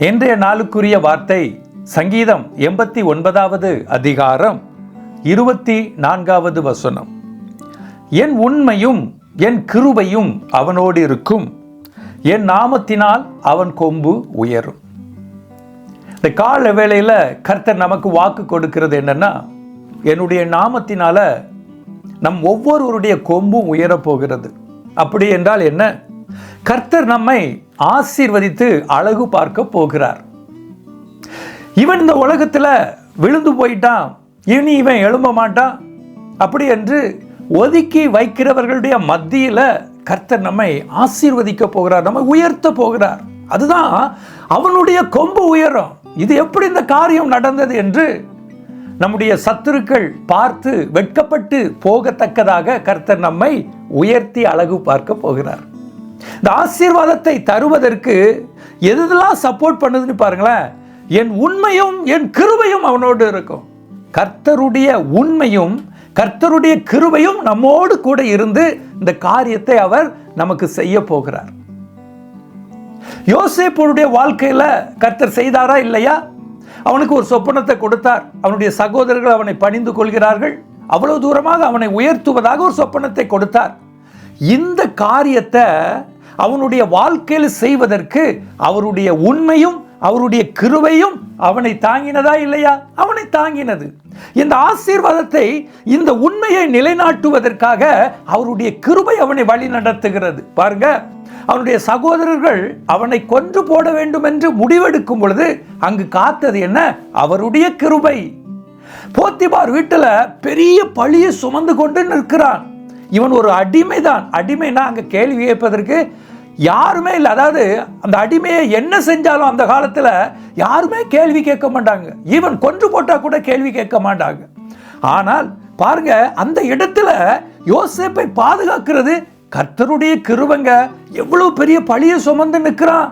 இன்றைய நாளுக்குரிய வார்த்தை சங்கீதம் எண்பத்தி ஒன்பதாவது அதிகாரம் இருபத்தி நான்காவது வசனம். என் உண்மையும் என் கிருபையும் அவனோடு இருக்கும். என் நாமத்தினால் அவன் கொம்பு உயரும். இந்த கால வேளையில் கர்த்தர் நமக்கு வாக்கு கொடுக்கிறது என்னன்னா என்னுடைய நாமத்தினால நம் ஒவ்வொருவருடைய கொம்பும் உயரப் போகிறது. அப்படி என்றால் என்ன? கர்த்தர் நம்மை ஆசீர்வதித்து அழகு பார்க்க போகிறார். இவன் இந்த உலகத்தில் விழுந்து போயிட்டான். இனி இவன் எழும்ப மாட்டான். அப்படி என்று ஒதுக்கி வைக்கிறவர்களுடைய மத்தியில் கர்த்தர் நம்மை ஆசீர்வதிக்க போகிறார் நம்மை உயர்த்த போகிறார். அதுதான் அவனுடைய கொம்பு உயரம். இது எப்படி இந்த காரியம் நடந்தது என்று நம்முடைய சத்துருக்கள் பார்த்து வெட்கப்பட்டு போகத்தக்கதாக கர்த்தர் நம்மை உயர்த்தி அழகு பார்க்க போகிறார். இந்த ஆசீர்வாதத்தை தருவதற்கு எதெல்லாம் சப்போர்ட் பண்ணுதுன்னு பாருங்களேன். என் உண்மையும் என் கிருபையும் அவனோடு இருக்கும். கர்த்தருடைய உண்மையும் கர்த்தருடைய கிருபையும் நம்மோடு கூட இருந்து இந்த காரியத்தை அவர் நமக்கு செய்ய போகிறார். யோசேப்பனுடைய வாழ்க்கையில கர்த்தர் செய்தாரா இல்லையா? அவனுக்கு ஒரு சொப்பனத்தை கொடுத்தார். அவனுடைய சகோதரர்கள் அவனை பணிந்து கொள்கிறார்கள். அவ்வளவு தூரமாக அவனை உயர்த்துவதாக ஒரு சொப்பனத்தை கொடுத்தார். இந்த காரியத்தை அவனுடைய வாழ்க்கையில் செய்வதற்கு அவருடைய உண்மையும் அவருடைய கிருவையும் அவனை தாங்கினதா இல்லையா? அவனை தாங்கினது. இந்த ஆசீர்வாதத்தை இந்த உண்மையை நிலைநாட்டுவதற்காக அவருடைய கிருபை அவனை வழி நடத்துகிறது. பாருங்க அவனுடைய சகோதரர்கள் அவனை கொன்று போட வேண்டும் என்று முடிவெடுக்கும் பொழுது அங்கு காத்தது என்ன? அவருடைய கிருபை. போத்திபார் வீட்டில் பெரிய பழியை சுமந்து கொண்டு நிற்கிறான். இவன் ஒரு அடிமைதான். அடிமைனா அங்கே கேள்வி கேட்பதற்கு யாருமே இல்லை. அதாவது அந்த அடிமையை என்ன செஞ்சாலும் அந்த காலத்தில் யாருமே கேள்வி கேட்க மாட்டாங்க. ஈவன் கொன்று போட்டால் கூட கேள்வி கேட்க மாட்டாங்க. ஆனால் பாருங்க அந்த இடத்துல யோசேப்பை பாதுகாக்கிறது கர்த்தருடைய கிருவங்க எவ்வளவு பெரிய பழியை சுமந்து நிற்கிறான்.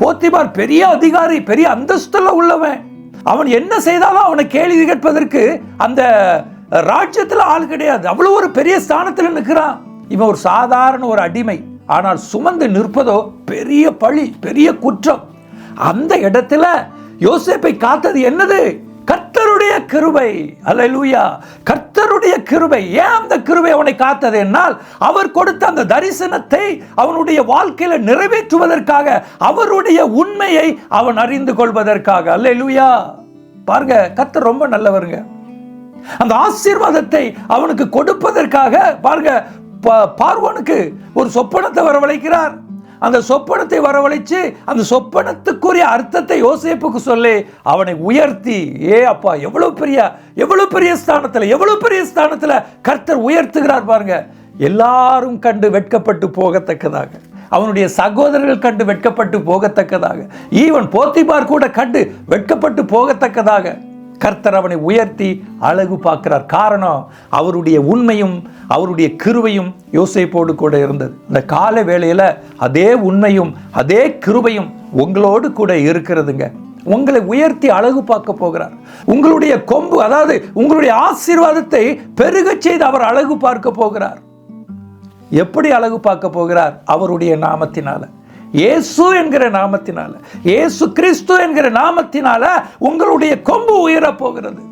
போத்திபார் பெரிய அதிகாரி பெரிய அந்தஸ்தில் உள்ளவன். அவன் என்ன செய்தாலும் அவனை கேள்வி கேட்பதற்கு அந்த ராஜ்யத்தில் ஆள் கிடையாது. அவ்வளோ ஒரு பெரிய ஸ்தானத்தில் நிற்கிறான் இவன் ஒரு சாதாரண ஒரு அடிமை. ஆனால் சுமந்து நிற்பதோ பெரிய பழி பெரிய குற்றம். அந்த இடத்துல யோசேப்பை காத்தது என்னது? கர்த்தருடைய கிருபை. அல்லேலூயா. கர்த்தருடைய கிருபை. ஏன் அந்த கிருபை அவனை காத்தது என்னால் அவர் கொடுத்த அந்த தரிசனத்தை அவனுடைய வாழ்க்கையில நிறைவேற்றுவதற்காக அவருடைய உண்மையை அவன் அறிந்து கொள்வதற்காக. அல்லேலூயா. பாருங்க கர்த்தர் ரொம்ப நல்லவருங்க. அந்த ஆசீர்வாதத்தை அவனுக்கு கொடுப்பதற்காக பாருங்க பார்வனுக்கு பார்வோனுக்கு ஒரு சொப்பனத்தை வரவழைக்கிறார். அந்த சொப்பனத்தை வரவழைச்சு அந்த சொப்பனத்துக்குரிய அர்த்தத்தை யோசிப்புக்கு சொல்லி அவனை உயர்த்தி ஏ அப்பா எவ்வளவு பெரிய எவ்வளவு பெரிய ஸ்தானத்தில் எவ்வளவு பெரிய ஸ்தானத்தில் கர்த்தர் உயர்த்துகிறார் பாருங்க. எல்லாரும் கண்டு வெட்கப்பட்டு போகத்தக்கதாக. அவனுடைய சகோதரர்கள் கண்டு வெட்கப்பட்டு போகத்தக்கதாக. ஈவன் போத்திபார் கூட கண்டு வெட்கப்பட்டு போகத்தக்கதாக. கர்த்தர் அவனை உயர்த்தி அழகு பார்க்கிறார். காரணம் அவருடைய உண்மையும் அவருடைய கிருபையும் யோசிப்போடு கூட இருந்தது. இந்த கால வேளையில் அதே உண்மையும் அதே கிருபையும் உங்களோடு கூட இருக்கிறதுங்க. உங்களை உயர்த்தி அழகு பார்க்க போகிறார். உங்களுடைய கொம்பு அதாவது உங்களுடைய ஆசீர்வாதத்தை பெருகச் செய்து அவர் அழகு பார்க்க போகிறார். எப்படி அழகு பார்க்க போகிறார்? அவருடைய நாமத்தினால. இயேசு என்கிற நாமத்தினால இயேசு கிறிஸ்து என்கிற நாமத்தினால உங்களுடைய கொம்பு உயர போகிறது.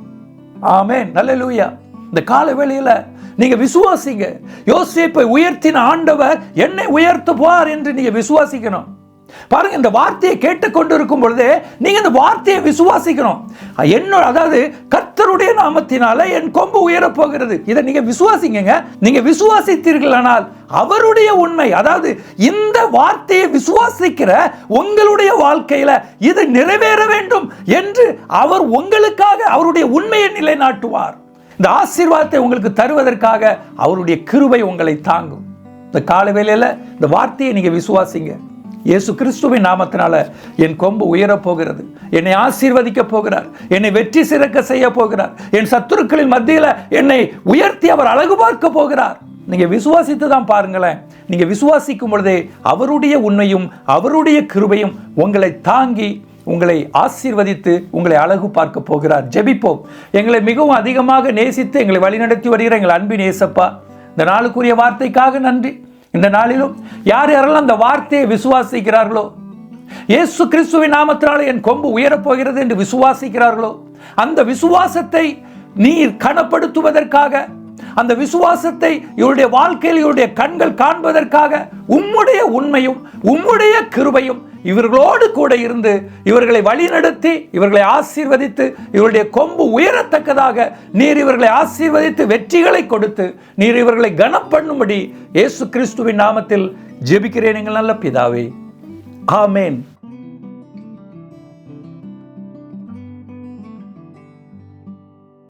ஆமே நல்ல லூயா இந்த கால வேளையில நீங்க விசுவாசிங்க. யோசிப்பை உயர்த்தின ஆண்டவர் என்னை உயர்த்துவார் என்று நீங்க விசுவாசிக்கணும். பாருங்க இந்த வார்த்தையை கேட்டுக்கொண்டு இருக்கும் பொழுது நீங்க இந்த வார்த்தையை விசுவாசிக்கணும். என்னோட அதாவது கர்த்தருடைய நாமத்தினால என் கொம்பு உயரப் போகிறது. இதை நீங்க விசுவாசிங்க நீங்க விசுவாசித்தீர்களானால் அவருடைய உண்மை அதாவது இந்த வார்த்தையை விசுவாசிக்கிற உங்களுடைய வாழ்க்கையில இது நிறைவேற வேண்டும் என்று அவர் உங்களுக்காக அவருடைய உண்மையை நிலைநாட்டுவார். இந்த ஆசீர்வாதத்தை உங்களுக்கு தருவதற்காக அவருடைய கிருபை உங்களை தாங்கும். இந்த காலவேளையில இந்த வார்த்தையை நீங்க விசுவாசிங்க. இயேசு கிறிஸ்துவின் நாமத்தினால என் கொம்பு உயரப் போகிறது. என்னை ஆசீர்வதிக்க போகிறார். என்னை வெற்றி சிறக்க செய்ய போகிறார். என் சத்துருக்களின் மத்தியில் என்னை உயர்த்தி அவர் அழகு பார்க்க போகிறார். நீங்க விசுவாசித்து தான் பாருங்களேன். நீங்க விசுவாசிக்கும் பொழுதே அவருடைய உண்மையும் அவருடைய கிருபையும் உங்களை தாங்கி உங்களை ஆசீர்வதித்து உங்களை அழகு பார்க்க போகிறார். ஜெபிப்போம். எங்களை மிகவும் அதிகமாக நேசித்து எங்களை வழிநடத்தி வருகிற எங்கள் அன்பின் நேசப்பா இந்த நாளுக்குரிய வார்த்தைக்காக நன்றி. இந்த நாளிலும் யார் யாரெல்லாம் அந்த வார்த்தையை விசுவாசிக்கிறார்களோ? இயேசு கிறிஸ்துவின் நாமத்தினாலே என் கொம்பு உயரப் போகிறது என்று விசுவாசிக்கிறார்களோ? அந்த விசுவாசத்தை நீர் கனப்படுத்துவதற்காக அந்த விசுவாசத்தை இவருடைய வாழ்க்கையில் இவருடைய கண்கள் காண்பதற்காக உம்முடைய உண்மையும் உம்முடைய கிருபையும் இவர்களோடு கூட இருந்து இவர்களை வழிநடத்தி இவர்களை ஆசீர்வதித்து இவருடைய கொம்பு உயரத்தக்கதாக நீர் இவர்களை ஆசீர்வதித்து வெற்றிகளை கொடுத்து நீர் இவர்களை கனப்பண்ணும்படி இயேசு கிறிஸ்துவின் நாமத்தில் ஜெபிக்கிறேன் எங்கள் நல்ல பிதாவே. ஆமேன்.